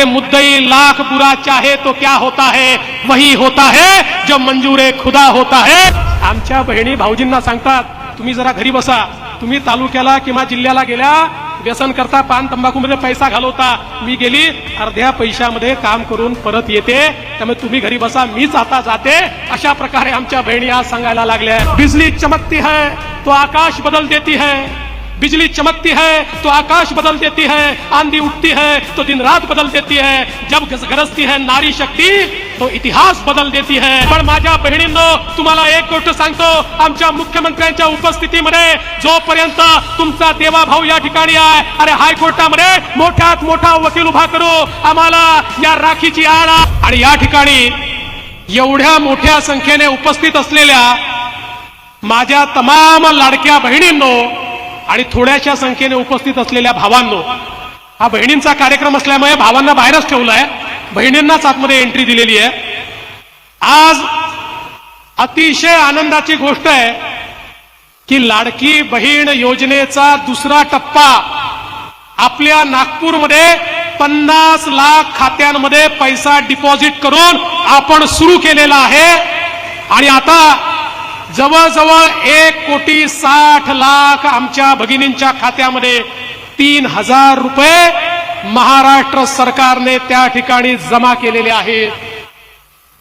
अरे मुद्दई लाख बुरा चाहे तो क्या होता है? वही होता है जो मंजूर खुदा होता है। आमच्या बहिणी भाऊजींना सांगतात तुम्ही जरा घरी बसा. तुम्ही तालुक्याला किंवा जिल्ह्याला गेल्या व्यसन करता पान तंबाखूमध्ये पैसा घालवता. मी गेली अर्ध्या पैशामध्ये काम करून परत येते. त्यामुळे तुम्ही घरी बसा मीच आता जाते. अशा प्रकारे आमच्या बहिणी आज सांगायला लागल्या. बिजली चमकती है तो आकाश बदल देती है. बिजली चमकती है तो आकाश बदल देती है आंधी उठती है तो दिन रात बदल देती है। जब गरजती है नारी शक्ती तो इतिहास बदल देती है। पण माझ्या बहिणींनो तुम्हाला एक गोष्ट सांगतो आमच्या मुख्यमंत्र्यांच्या उपस्थितीमध्ये जोपर्यंत तुमचा देवा भाऊ या ठिकाणी आहे अरे हायकोर्टामध्ये मोठ्यात मोठा वकील उभा करू आम्हाला या राखीची आड आणि या ठिकाणी एवढ्या मोठ्या संख्येने उपस्थित असलेल्या माझ्या तमाम लाडक्या बहिणींनो आणि थोड्याशा संख्येने उपस्थित असलेल्या भावांनो हा बहिणींचा कार्यक्रम असल्यामुळे भावांना बाहेरच ठेवलाय. बहिणींनाच आतमध्ये एंट्री दिलेली आहे. आज अतिशय आनंदाची गोष्ट आहे की लाडकी बहीण योजनेचा दुसरा टप्पा आपल्या नागपूरमध्ये पन्नास लाख खात्यांमध्ये पैसा डिपॉझिट करून आपण सुरू केलेला आहे. आणि आता जवळजवळ एक कोटी साठ लाख आमच्या भगिनींच्या खात्यामध्ये तीन हजार रुपये महाराष्ट्र सरकारने त्या ठिकाणी जमा केलेले आहेत.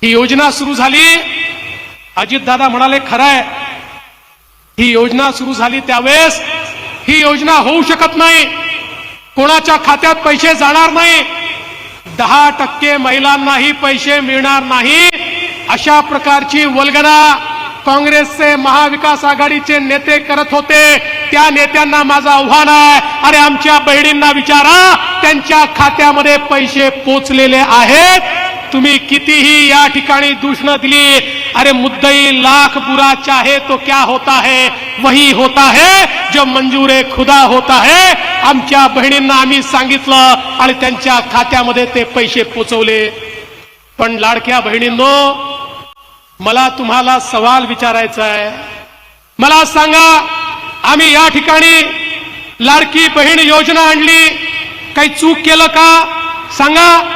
ही योजना सुरू झाली. अजितदादा म्हणाले खरं आहे ही योजना सुरू झाली त्यावेळेस ही योजना होऊ शकत नाही. कोणाच्या खात्यात पैसे जाणार नाही. दहा टक्के महिलांनाही पैसे मिळणार नाही. अशा प्रकारची वल्गना काँग्रेसचे महाविकास आघाडीचे नेते करत होते. त्या नेत्यांना माझं आव्हान आहे. अरे आमच्या बहिणींना विचारा. त्यांच्या खात्यामध्ये पैसे पोचलेले आहेत. तुम्ही कितीही या ठिकाणी दूषणं दिली. अरे मुद्दई लाख बुरा चाहे तो क्या होता है वही होता है. जो मंजूर खुदा होता है. आमच्या बहिणींना आम्ही सांगितलं आणि त्यांच्या खात्यामध्ये ते पैसे पोचवले. पण लाडक्या बहिणींनो मला तुम्हाला सवाल विचारायचा आहे. मला सांगा आम्ही या ठिकाणी लाडकी बहीण योजना आणली. काही चूक केलं का? सांगा.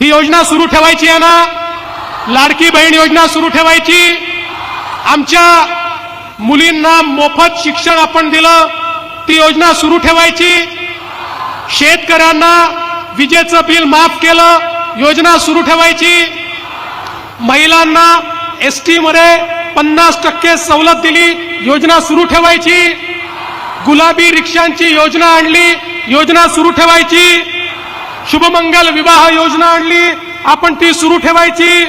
ही योजना सुरू ठेवायची आहे ना? लाडकी बहीण योजना सुरू ठेवायची. आमच्या मुलींना मोफत शिक्षण आपण दिलं. ती योजना सुरू ठेवायची. शेतकऱ्यांना विजेचं बिल माफ केलं. योजना सुरू ठेवायची. महिलांना एस टी मध्ये पन्नास टक्के सवलत दिली योजना सुरू ठेवायची. गुलाबी रिक्षांची योजना आणली योजना सुरू ठेवायची. शुभमंगल विवाह योजना आणली आपण ती सुरू ठेवायची.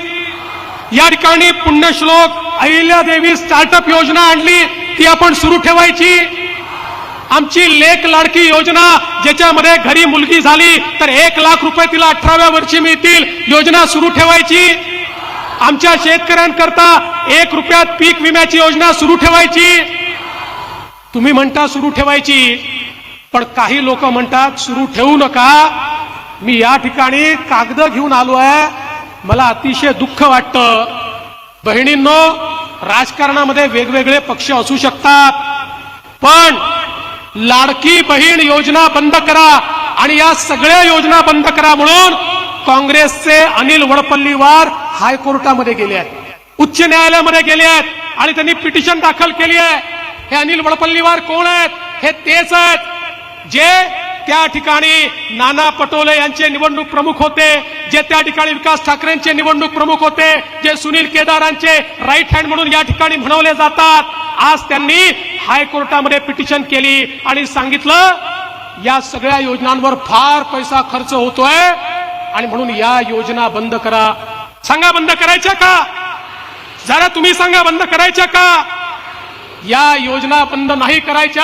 या ठिकाणी पुण्यश्लोक अहिल्यादेवी स्टार्टअप योजना आणली ती आपण सुरू ठेवायची. आमची लेख लाडकी योजना ज्याच्यामध्ये घरी मुलगी झाली तर एक लाख रुपये तिला अठराव्या वर्षी मिळतील योजना सुरू ठेवायची. आमच्या शेतकऱ्यांकरता एक रुपयात पीक विम्याची योजना सुरू ठेवायची. तुम्ही म्हणता सुरू ठेवायची पण काही लोक म्हणतात सुरू ठेवू नका. मी या ठिकाणी कागद घेऊन आलो आहे. मला अतिशय दुःख वाटतं. बहिणींनो राजकारणामध्ये वेगवेगळे पक्ष असू शकतात पण लाडकी बहीण योजना बंद करा आणि या सगळ्या योजना बंद करा म्हणून काँग्रेसचे अनिल वडपल्लीवार हायकोर्टामध्ये गेले आहेत. उच्च न्यायालयामध्ये गेले आहेत आणि त्यांनी पिटिशन दाखल केली आहे. हे अनिल वडपल्लीवार कोण आहेत? हे तेच आहेत. जे त्या ठिकाणी नाना पटोले यांचे निवडणूक प्रमुख होते जे त्या ठिकाणी विकास ठाकरेंचे निवडणूक प्रमुख होते जे सुनील केदारांचे राईट हँड म्हणून या ठिकाणी म्हणवले जातात. आज त्यांनी हायकोर्टामध्ये पिटिशन केली आणि सांगितलं या सगळ्या योजनांवर फार पैसा खर्च होतोय. आणि म्हणून या योजना बंद करा. सांगा बंद करायच्या का? जरा तुम्ही सांगा बंद करायच्या का? या योजना बंद नाही करायच्या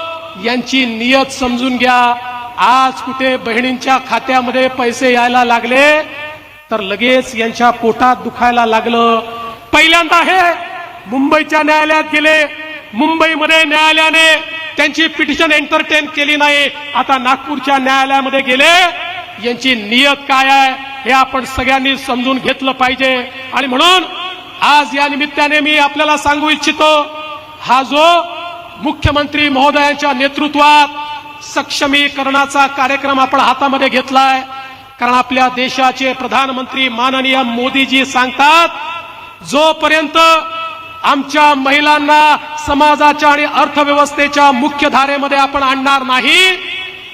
यांची नियत समजून घ्या. आज कुठे बहिणींच्या खात्यामध्ये पैसे यायला लागले तर लगेच यांच्या पोटात दुखायला लागलं. पहिल्यांदा हे मुंबईच्या न्यायालयात गेले. मुंबईमध्ये न्यायालयाने त्यांची पिटिशन एंटरटेन केली नाही. आता नागपूरच्या न्यायालयामध्ये गेले. यांची नियत काय आहे हे आपण सगळ्यांनी समजून घेतलं पाहिजे. आणि म्हणून आज या निमित्ताने मी आपल्याला सांगू इच्छितो हा जो मुख्यमंत्री महोदयांच्या नेतृत्वात सक्षमीकरणाचा कार्यक्रम आपण हातामध्ये घेतलाय. कारण आपल्या देशाचे प्रधानमंत्री माननीय मोदीजी सांगतात जोपर्यंत आमच्या महिलांना समाजाच्या आणि अर्थव्यवस्थेच्या मुख्य धारेमध्ये आपण आणणार नाही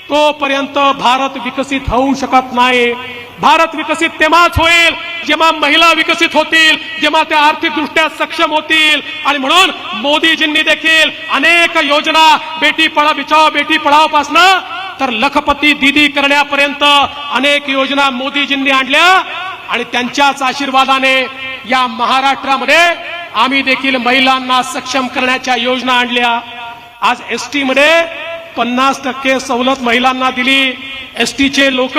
तोपर्यंत भारत विकसित होऊ शकत नाही. भारत विकसित तेव्हाच होईल जेव्हा महिला विकसित होतील जेव्हा त्या आर्थिकदृष्ट्या सक्षम होतील. आणि म्हणून मोदीजींनी देखील अनेक योजना बेटी पळा बिचाव बेटी पढाव तर लखपती दिदी करण्यापर्यंत अनेक योजना मोदीजींनी आणल्या. आणि त्यांच्याच आशीर्वादाने या महाराष्ट्रामध्ये आम्ही देखील महिलांना सक्षम करण्याच्या योजना आणल्या. आज एस टी मध्ये पन्नास टक्के सवलत महिलांना दिली. एस टीचे लोक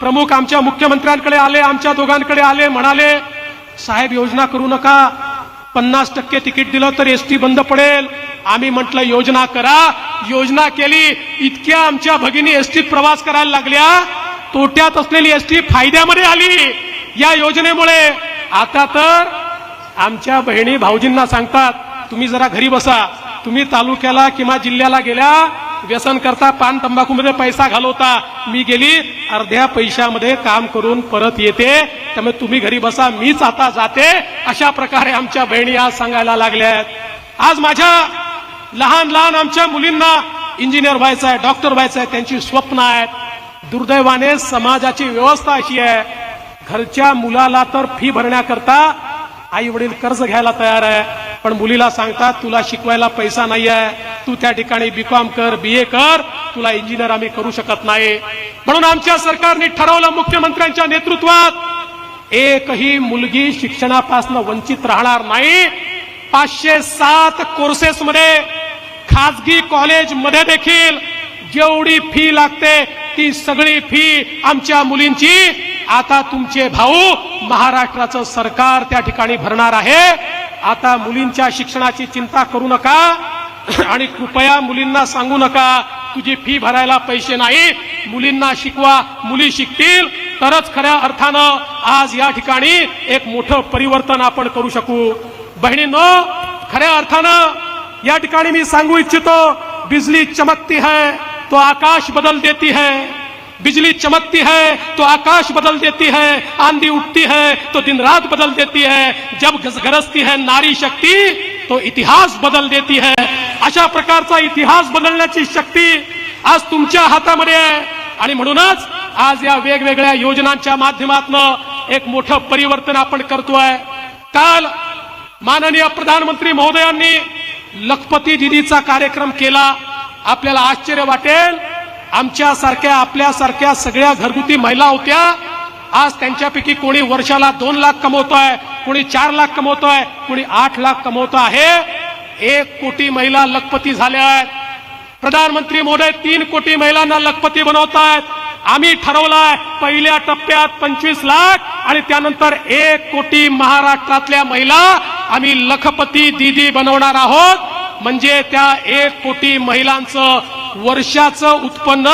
प्रमुख आमच्या मुख्यमंत्र्यांकडे आले आमच्या दोघांकडे आले म्हणाले साहेब योजना करू नका. पन्नास टक्के तिकीट दिलं तर एस टी बंद पडेल. आम्ही म्हटलं योजना करा. योजना केली. इतक्या आमच्या भगिनी एस टीत प्रवास करायला लागल्या. तोट्यात असलेली एस टी फायद्यामध्ये आली. या योजनेमुळे आता तर आमच्या बहिणी भाऊजींना सांगतात तुम्ही जरा घरी बसा. तुम्ही तालुक्याला किंवा जिल्ह्याला गेल्या व्यसन करता पान तंबाखूमध्ये पैसा घालवता. मी गेली अर्ध्या पैशामध्ये काम करून परत येते. त्यामुळे तुम्ही घरी बसा मीच आता जाते. अशा प्रकारे आमच्या बहिणी आज सांगायला लागल्या आहेत. आज माझ्या लहान लहान आमच्या मुलींना इंजिनियर व्हायचं आहे डॉक्टर व्हायचं आहे त्यांची स्वप्न आहेत. दुर्दैवाने समाजाची व्यवस्था अशी आहे. घरच्या मुलाला तर फी भरण्याकरता आई वडील कर्ज घ्यायला तयार आहे. पण मुलीला सांगतात तुला शिकवायला पैसा नाही आहे तू त्या ठिकाणी बीकॉम कर बी ए कर. तुला इंजिनियर आम्ही करू शकत नाही. म्हणून आमच्या सरकारने ठरवलं मुख्यमंत्र्यांच्या नेतृत्वात एकही मुलगी शिक्षणापासून वंचित राहणार नाही. पाचशे सात कोर्सेसमध्ये खाजगी कॉलेजमध्ये देखील जेवढी फी लागते ती सगळी फी आमच्या मुलींची. आता तुमचे भाऊ महाराष्ट्राचं सरकार त्या ठिकाणी भरणार आहे. आता मुलींच्या शिक्षणाची चिंता करू नका आणि कृपया मुलींना सांगू नका तुझी फी भरायला पैसे नाही मुलींना शिकवा मुली शिकतील. तरच खऱ्या अर्थानं आज या ठिकाणी एक मोठं परिवर्तन आपण करू शकू. बहिणींनो खऱ्या अर्थानं या ठिकाणी मी सांगू इच्छितो बिजली चमकती है तो आकाश बदल देती है. बिजली चमकती है तो आकाश बदल देती है आंधी उठती है तो दिन रात बदल देती है। जब गरजती है नारी शक्ती तो इतिहास बदल देती है। अशा प्रकारचा इतिहास बदलण्याची शक्ती आज तुमच्या हातामध्ये आहे. आणि म्हणूनच आज या वेगवेगळ्या योजनांच्या माध्यमातून एक मोठं परिवर्तन आपण करतोय काल माननीय प्रधानमंत्री महोदयांनी लखपती दिदीचा कार्यक्रम केला. आपल्याला आश्चर्य वाटेल आमच्यासारख्या आपल्यासारख्या सगळ्या घरगुती महिला होत्या. आज त्यांच्यापैकी कोणी वर्षाला दोन लाख कमवतोय कोणी चार लाख कमवतोय कोणी आठ लाख कमवतो आहे. एक कोटी महिला लखपती झाल्या आहेत. प्रधानमंत्री मोदी तीन कोटी महिलांना लखपती बनवतायत. आम्ही ठरवलाय पहिल्या टप्प्यात पंचवीस लाख आणि त्यानंतर एक कोटी महाराष्ट्रातल्या महिला आम्ही लखपती दीदी बनवणार आहोत. म्हणजे त्या एक कोटी महिलांचं वर्षाचं उत्पन्न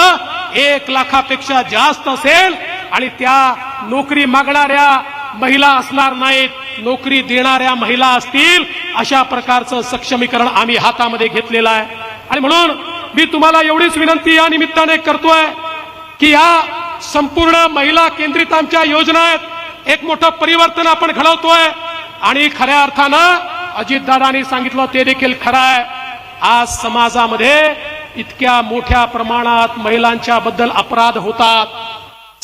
एक लाखापेक्षा जास्त असेल आणि त्या नोकरी मागणाऱ्या महिला असणार नाहीत नोकरी देणाऱ्या महिला असतील अशा प्रकारचं सक्षमीकरण आम्ही हातामध्ये घेतलेलं आहे. आणि म्हणून मी तुम्हाला एवढीच विनंती या निमित्ताने करतोय की या संपूर्ण महिला केंद्रित आमच्या योजना आहेत एक मोठं परिवर्तन आपण घडवतोय. आणि खऱ्या अर्थानं अजितदादांनी सांगितलं ते देखील खरं आहे. आज समाजामध्ये इतक्या मोठ्या प्रमाणात महिलांच्या बद्दल अपराध होतात.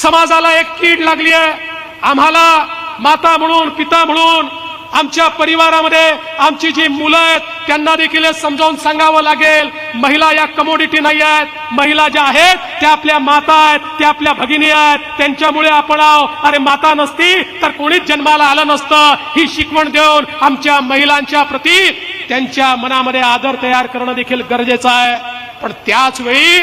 समाजाला एक कीड लागली आहे. आम्हाला माता म्हणून पिता म्हणून आमच्या परिवारामध्ये आमची जी मुलं आहेत त्यांना देखील समजावून सांगावं लागेल. महिला या कमोडिटी नाही आहेत. महिला ज्या आहेत त्या आपल्या माता आहेत त्या आपल्या भगिनी आहेत. त्यांच्यामुळे आपण आहो. अरे माता नसती तर कोणीच जन्माला आलं नसतं. ही शिकवण देऊन आमच्या महिलांच्या प्रती त्यांच्या मनामध्ये आदर तयार करणं देखील गरजेचं आहे. पण त्याच वेळी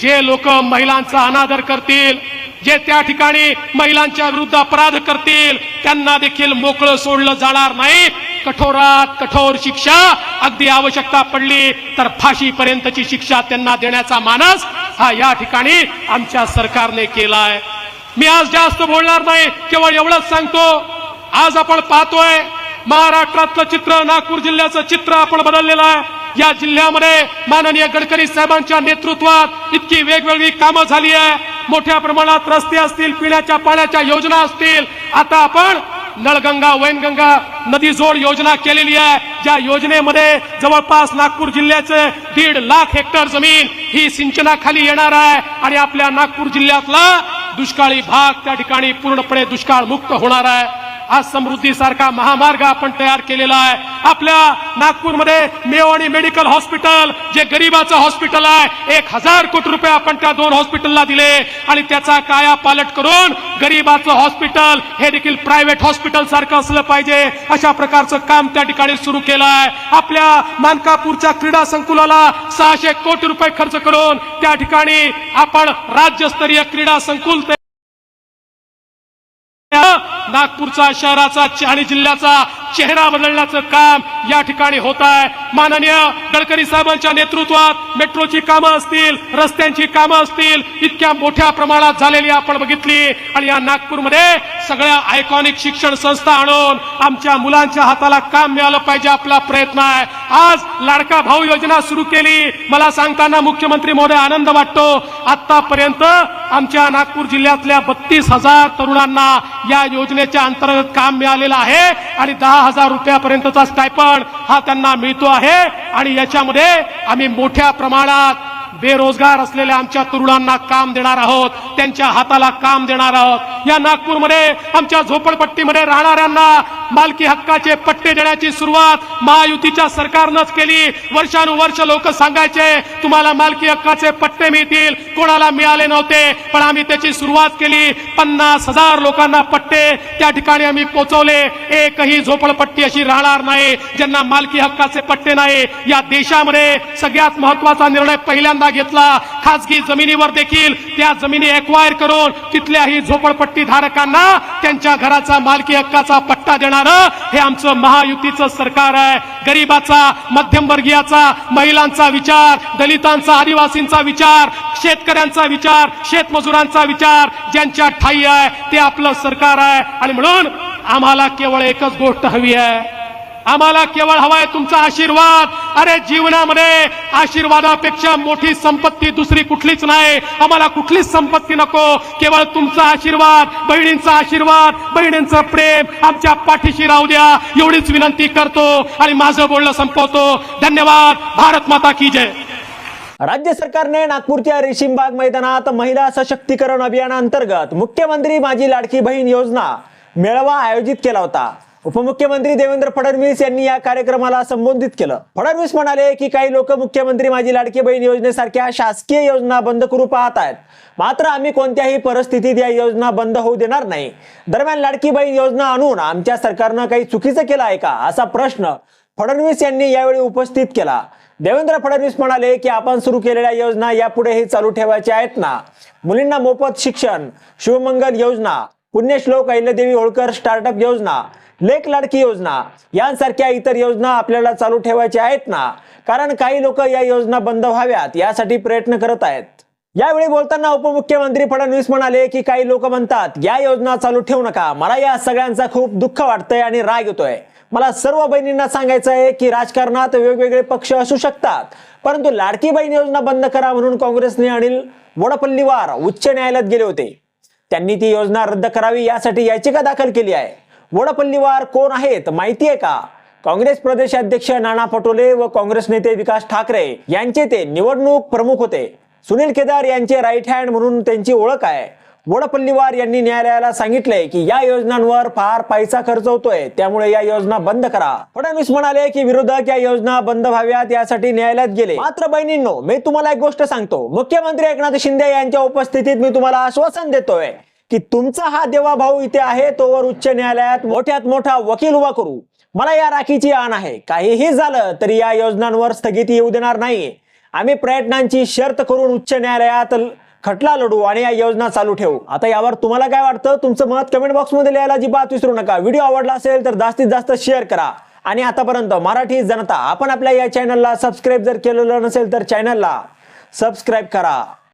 जे लोक महिलांचा अनादर करतील जे त्या ठिकाणी महिलांच्या विरुद्ध अपराध करतील त्यांना देखील मोकळं सोडलं जाणार नाही. कठोरात कठोर शिक्षा अगदी आवश्यकता पडली तर फाशीपर्यंतची शिक्षा त्यांना देण्याचा मानस हा या ठिकाणी आमच्या सरकारने केलाय. मी आज जास्त बोलणार नाही केवळ एवढंच सांगतो. आज आपण पाहतोय महाराष्ट्रातलं चित्र नागपूर जिल्ह्याचं चित्र आपण बदललेलं आहे. या जिल्ह्यामध्ये माननीय गडकरी साहेबांच्या नेतृत्वात इतकी वेगवेगळी कामं झाली आहे. मोठ्या प्रमाणात रस्ते असतील पिण्याच्या पाण्याच्या योजना असतील. आता आपण नळगंगा वैनगंगा नदी जोड योजना केलेली आहे. ज्या योजनेमध्ये जवळपास नागपूर जिल्ह्याचे दीड लाख हेक्टर जमीन ही सिंचनाखाली येणार आहे आणि आपल्या नागपूर जिल्ह्यातला दुष्काळी भाग त्या ठिकाणी पूर्णपणे दुष्काळ मुक्त होणार आहे. आज समृद्धी सारखा महामार्ग आपण तयार केलेला आहे. आपल्या नागपूरमध्ये मेवाणी मेडिकल हॉस्पिटल जे गरीबाचं हॉस्पिटल आहे एक हजार कोटी रुपये आपण त्या दोन हॉस्पिटलला दिले. आणि त्याचा काया पालट करून गरीबाचं हॉस्पिटल हे देखील प्रायव्हेट हॉस्पिटल सारखं असलं पाहिजे. अशा प्रकारचं काम त्या ठिकाणी सुरू केलं आहे. आपल्या मानकापूरच्या क्रीडा संकुलाला सहाशे कोटी रुपये खर्च करून त्या ठिकाणी आपण राज्यस्तरीय क्रीडा संकुल नागपूरचा शहराचा आणि जिल्ह्याचा चेहरा बदलण्याचं काम या ठिकाणी होत आहे. माननीय गडकरी साहेबांच्या नेतृत्वात मेट्रोची कामं असतील रस्त्यांची कामं असतील इतक्या मोठ्या प्रमाणात झालेली आपण बघितली. आणि या नागपूरमध्ये सगळ्या आयकॉनिक शिक्षण संस्था आणून आमच्या मुलांच्या हाताला काम मिळालं पाहिजे आपला प्रयत्न आहे. आज लाडका भाऊ योजना सुरू केली. मला सांगताना मुख्यमंत्री महोदय आनंद वाटतो. आतापर्यंत आमच्या नागपूर जिल्ह्यातल्या बत्तीस हजार तरुणांना या योजनेच्या अंतर्गत काम मिळालेलं आहे. आणि दहा हजार रुपयापर्यंतचा स्टायपण हा त्यांना मिळतो आहे. आणि याच्यामध्ये आम्ही मोठ्या प्रमाणात बेरोजगार असलेल्या आमच्या तरुणांना काम देणार आहोत. त्यांच्या हाताला काम देणार आहोत. या नागपूरमध्ये आमच्या झोपडपट्टीमध्ये राहणाऱ्यांना मालकी हक्काचे पट्टे देण्याची सुरुवात महायुतीच्या सरकारनंच केली. वर्षानुवर्ष लोक सांगायचे तुम्हाला मालकी हक्काचे पट्टे मिळतील. कोणाला मिळाले नव्हते पण आम्ही त्याची सुरुवात केली. पन्नास हजार लोकांना पट्टे त्या ठिकाणी आम्ही पोहोचवले एकही झोपडपट्टी अशी राहणार नाही ज्यांना मालकी हक्काचे पट्टे नाही. या देशामध्ये सगळ्यात महत्त्वाचा निर्णय पहिल्यांदा घेतला. खासगी जमिनीवर देखील त्या जमिनी एक्वायर करून तिथल्याही झोपडपट्टी धारकांना त्यांच्या घराचा मालकी हक्काचा पट्टा देणार हे आमचं महायुतीचं सरकार आहे. गरीबाचा मध्यमवर्गीयाचा महिलांचा विचार दलितांचा आदिवासींचा विचार शेतकऱ्यांचा विचार शेतमजुरांचा विचार ज्यांच्या ठाई आहे ते आपलं सरकार आहे. आणि म्हणून आम्हाला केवळ एकच गोष्ट हवी आहे. आम्हाला केवळ हवाय तुमचा आशीर्वाद. अरे जीवनामध्ये आशीर्वादापेक्षा मोठी संपत्ती दुसरी कुठलीच नाही. आम्हाला कुठलीच संपत्ती नको. केवळ तुमचा आशीर्वाद बहिणींचा आशीर्वाद बहिणींचं प्रेम आमच्या पाठीशी राहू द्या. एवढीच विनंती करतो आणि माझं बोलणं संपवतो. धन्यवाद. भारत माता की जय. राज्य सरकारने नागपूरच्या रेशीमबाग मैदानात महिला सशक्तीकरण अभियानाअंतर्गत मुख्यमंत्री माझी लाडकी बहीण योजना मेळावा आयोजित केला होता. उपमुख्यमंत्री देवेंद्र फडणवीस यांनी या कार्यक्रमाला संबोधित केलं. फडणवीस म्हणाले की काही लोक मुख्यमंत्री माझी लाडकी बहीण योजनेसारख्या शासकीय योजना बंद करू पाहत आहेत मात्र आम्ही कोणत्याही परिस्थितीत या योजना बंद होऊ देणार नाही. दरम्यान लाडकी बहीण योजना आणून आमच्या सरकारनं काही चुकीचं केलं आहे का? असा प्रश्न फडणवीस यांनी यावेळी उपस्थित केला. देवेंद्र फडणवीस म्हणाले की आपण सुरू केलेल्या योजना यापुढेही चालू ठेवायच्या आहेत ना? मुलींना मोफत शिक्षण शिवमंगल योजना पुण्यश्लोक अहिल्यादेवी होळकर स्टार्टअप योजना लेख लाडकी योजना. यांसारख्या इतर योजना आपल्याला चालू ठेवायच्या आहेत ना? कारण काही लोक या योजना बंद व्हाव्यात यासाठी प्रयत्न करत आहेत. यावेळी बोलताना उपमुख्यमंत्री फडणवीस म्हणाले की काही लोक म्हणतात या योजना चालू ठेवू नका. मला या सगळ्यांचा खूप दुःख वाटतंय आणि राग येतोय. मला सर्व बहिणींना सांगायचं आहे की राजकारणात वेगवेगळे पक्ष असू शकतात. परंतु लाडकी बहीण योजना बंद करा म्हणून काँग्रेसने अनिल वडपल्लीवार उच्च न्यायालयात गेले होते. त्यांनी ती योजना रद्द करावी यासाठी याचिका दाखल केली आहे. वडपल्लीवार कोण आहेत माहिती आहे का? काँग्रेस प्रदेशाध्यक्ष नाना पटोले व काँग्रेस नेते विकास ठाकरे यांचे ते निवडणूक प्रमुख होते. सुनील केदार यांचे राईट हँड म्हणून त्यांची ओळख आहे. वडपल्लीवार यांनी न्यायालयाला सांगितले की या योजनांवर फार पैसा खर्च होतोय त्यामुळे या योजना बंद करा. फडणवीस म्हणाले की विरोधक या योजना बंद व्हाव्यात यासाठी न्यायालयात गेले. मात्र बहिणींनो मी तुम्हाला एक गोष्ट सांगतो. मुख्यमंत्री एकनाथ शिंदे यांच्या उपस्थितीत मी तुम्हाला आश्वासन देतोय. की तुमचा हा देवा भाऊ इथे आहे तोवर उच्च न्यायालयात मोठ्यात मोठा वकील उभा करू. मला या राखीची आण आहे. काहीही झालं तरी या योजनांवर स्थगिती येऊ देणार नाही आम्ही प्रयत्नांची शर्त करून उच्च न्यायालयात खटला लढू आणि या योजना चालू ठेवू. आता यावर तुम्हाला काय वाटतं? तुमचं मत कमेंट बॉक्समध्ये लिहायला अजिबात विसरू नका. व्हिडिओ आवडला असेल तर जास्तीत जास्त शेअर करा. आणि आतापर्यंत मराठी जनता आपण आपल्या या चॅनलला सबस्क्राईब जर केलेलं नसेल तर चॅनलला सबस्क्राईब करा.